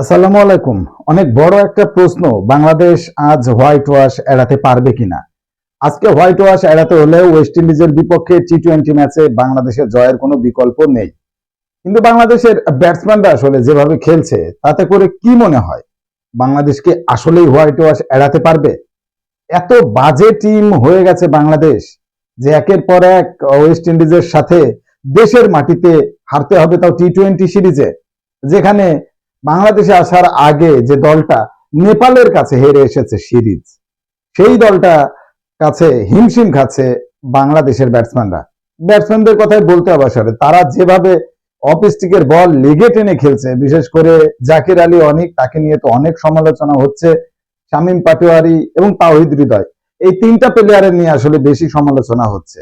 আসসালামু আলাইকুম। অনেক বড় একটা প্রশ্ন, বাংলাদেশ আজ হোয়াইট ওয়াশ এড়াতে পারবে কিনা? আজকে হোয়াইট ওয়াশ এড়াতে হলে ওয়েস্ট ইন্ডিজের বিপক্ষে টি টোয়েন্টি ম্যাচে বাংলাদেশের জয়ের কোনো বিকল্প নেই। কিন্তু বাংলাদেশের ব্যাটসম্যানরা আসলে যেভাবে খেলছে, তাতে করে কি মনে হয়? বাংলাদেশকে আসলেই হোয়াইট ওয়াশ এড়াতে পারবে? এত বাজে টিম হয়ে গেছে বাংলাদেশ যে একের পর এক ওয়েস্ট ইন্ডিজের সাথে দেশের মাটিতে হারতে হবে তাও টি টোয়েন্টি সিরিজে, যেখানে বাংলাদেশে আসার আগে যে দলটা নেপালের কাছে হেরে এসেছে সিরিজ, সেই দলটা কাছে হিমশিম খাচ্ছে বাংলাদেশের ব্যাটসম্যানরা। ব্যাটসম্যানদের কথাই বলতে হবে আসলে, তারা যেভাবে অফ বল লেগে টেনে খেলছে, বিশেষ করে জাকির আলী অনেক, তাকে নিয়ে তো অনেক সমালোচনা হচ্ছে, শামীম পাটোয়ারি এবং তাওহিদ হৃদয়। এই তিনটা প্লেয়ারের নিয়ে আসলে বেশি সমালোচনা হচ্ছে।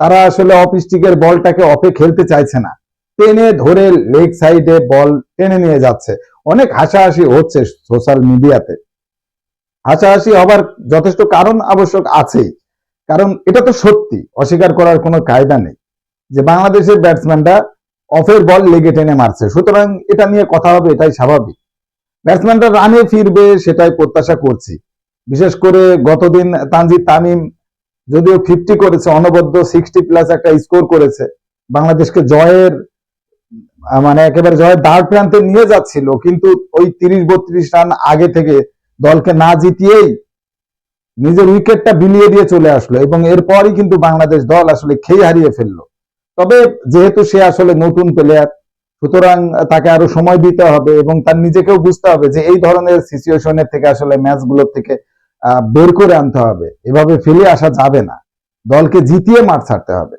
তারা আসলে অফ স্টিকের বলটাকে অফে খেলতে চাইছে না। টেনে ধরে লেগ সাইডে বল টেনে নিয়ে যাচ্ছে। অনেক হাসাহাসি হচ্ছে সোশ্যাল মিডিয়াতে। হাসাহাসি হবার যথেষ্ট কারণ আবশ্যক আছেই। কারণ এটা তো সত্যি, অস্বীকার করার কোনো কায়দা নেই যে বাংলাদেশের ব্যাটসম্যানরা অফের বল লেগে টেনে মারছে। সুতরাং এটা নিয়ে কথা হবে, এটাই স্বাভাবিক। ব্যাটসম্যানরা রানে ফিরবে, সেটাই প্রত্যাশা করছি। বিশেষ করে গতদিন তানজিদ তামিম যদিও ফিফটি করেছে, অনবদ্য সিক্সটি প্লাস একটা স্কোর করেছে। বাংলাদেশকে জয়ের মানে একেবারে জয়ের দ্বার প্রান্তে নিয়ে যাচ্ছিল, কিন্তু ওই তিরিশ বত্রিশ রান আগে থেকে দলকে না জিতিয়েই নিজের উইকেটটা বিলিয়ে দিয়ে চলে আসলো এবং এরপরই কিন্তু বাংলাদেশ দল আসলে খেয়ে হারিয়ে ফেলল। তবে যেহেতু সে আসলে নতুন প্লেয়ার সুতরাং তাকে আরও সময় দিতে হবে এবং তার নিজেকেও বুঝতে হবে যে এই ধরনের সিচুয়েশনের থেকে আসলে ম্যাচগুলোর থেকে বের করে আনতে হবে। এভাবে ফেলে আসা যাবে না। দলকে জিতিয়ে মাঠ ছাড়তে হবে।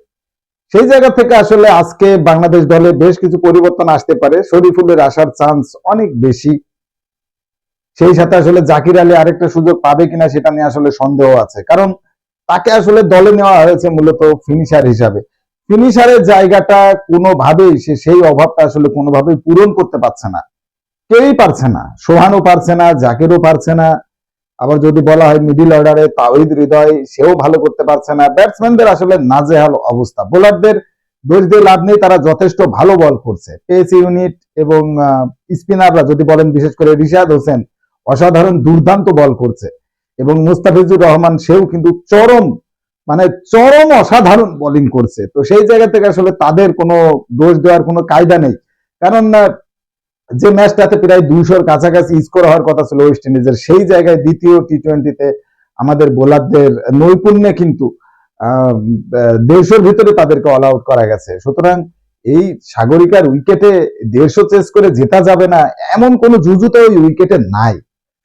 সেই জায়গা থেকে আসলে আজকে বাংলাদেশ দলে বেশ কিছু পরিবর্তন আসতে পারে। শরীফুলের আসার চান্স অনেক বেশি। সেই সাথে আসলে জাকির আলী আরেকটা সুযোগ পাবে কিনা সেটা নিয়ে আসলে সন্দেহ আছে। কারণ তাকে আসলে দলে নেওয়া হয়েছে মূলত ফিনিশার হিসাবে। ফিনিশারের জায়গাটা কোনোভাবেই সে সেই অভাবটা আসলে কোনোভাবেই পূরণ করতে পারছে না। কেউই পারছে না। সোহানও পারছে না, জাকিরও পারছে না। আবার যদি বলা হয় মিডিল অর্ডারে তাওহিদ হৃদয়, সেও ভালো করতে পারছে না। ব্যাটসম্যানদের আসলে নাজেহাল অবস্থা। বোলারদের দোষ দিয়ে লাভ নেই, তারা যথেষ্ট ভালো বল করছে। পেস ইউনিট এবং স্পিনাররা যদি বলেন, বিশেষ করে রিশাদ হোসেন, অসাধারণ দুর্দান্ত বল করছে। এবং মুস্তাফিজুর রহমান, সেও কিন্তু চরম মানে চরম অসাধারণ বোলিং করছে। তো সেই জায়গা থেকে আসলে তাদের কোনো দোষ দেওয়ার কোনো কায়দা নেই। কারণ যে ম্যাচটাতে প্রায় দুইশোর কাছাকাছি স্কোর হওয়ার কথা ছিল ওয়েস্ট ইন্ডিজের সেই জায়গায় দ্বিতীয় টি টোয়েন্টিতে আমাদের বোলারদের নৈপুণ্যে কিন্তু দেড়শোর ভিতরে তাদেরকে অল আউট করা গেছে। সুতরাং এই সাগরিকার উইকেটে দেড়শো চেস করে জেতা যাবে না, এমন কোনো জুজুতে ওই উইকেটে নাই।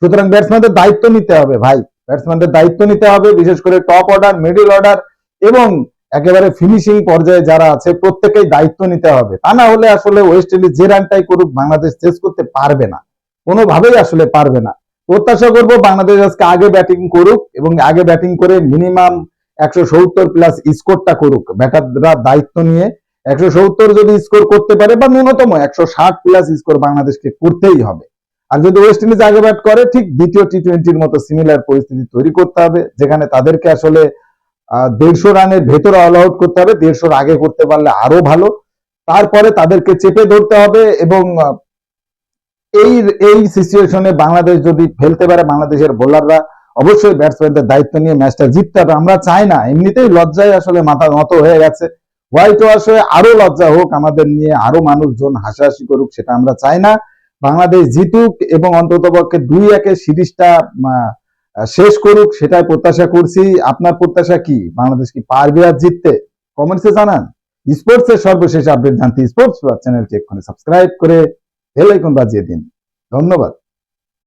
সুতরাং ব্যাটসম্যানদের দায়িত্ব নিতে হবে ভাই। ব্যাটসম্যানদের দায়িত্ব নিতে হবে, বিশেষ করে টপ অর্ডার মিডল অর্ডার এবং একেবারে ফিনিশিং পর্যায়ে যারা আছে, প্রত্যেকেই দায়িত্ব নিতে হবে। তা না হলে আসলে ওয়েস্ট ইন্ডিজ যে রানটাই করুক, বাংলাদেশ চেস করতে পারবে না। কোনোভাবেই আসলে পারবে না। প্রত্যাশা করব বাংলাদেশ আজকে আগে ব্যাটিং করুক এবং আগে ব্যাটিং করে মিনিমাম একশো সত্তর প্লাস স্কোরটা করুক। ব্যাটাররা দায়িত্ব নিয়ে একশো সত্তর যদি স্কোর করতে পারে বা ন্যূনতম একশো ষাট প্লাস স্কোর বাংলাদেশকে করতেই হবে। আর যদি ওয়েস্ট ইন্ডিজ আগে ব্যাট করে, ঠিক দ্বিতীয় টি টোয়েন্টির মতো সিমিলার পরিস্থিতি তৈরি করতে হবে, যেখানে তাদেরকে আসলে দেড়শো রানের ভেতরে অল আউট করতে হবে দেড়শোর আগে করতে পারলে আরও ভালো। তারপরে তাদেরকে চেপে ধরতে হবে এবং এই এই সিচুয়েশনে বাংলাদেশ যদি ফেলতে পারে, বাংলাদেশের বোলাররা অবশ্যই ব্যাটসম্যানদের দায়িত্ব নিয়ে ম্যাচটা জিততে হবে। আমরা চাই না, এমনিতেই লজ্জায় আসলে মাথা নত হয়ে গেছে। হোয়াইট ওয়াশ আরও লজ্জা হোক আমাদের নিয়ে, আরও মানুষজন হাসাহাসি করুক, সেটা আমরা চাই না। বাংলাদেশ জিতুক এবং অন্ততপক্ষে দুই একে সিরিজটা শেষ করুক, সেটাই প্রত্যাশা করছি। আপনার প্রত্যাশা কি? বাংলাদেশ কি পারবে আর জিততে? কমেন্টসে জানান। স্পোর্টস এর সর্বশেষ আপডেট জানতে স্পোর্টস চ্যানেলটি এক্ষুনি সাবস্ক্রাইব করে বেল আইকন বাজিয়ে দিন। ধন্যবাদ।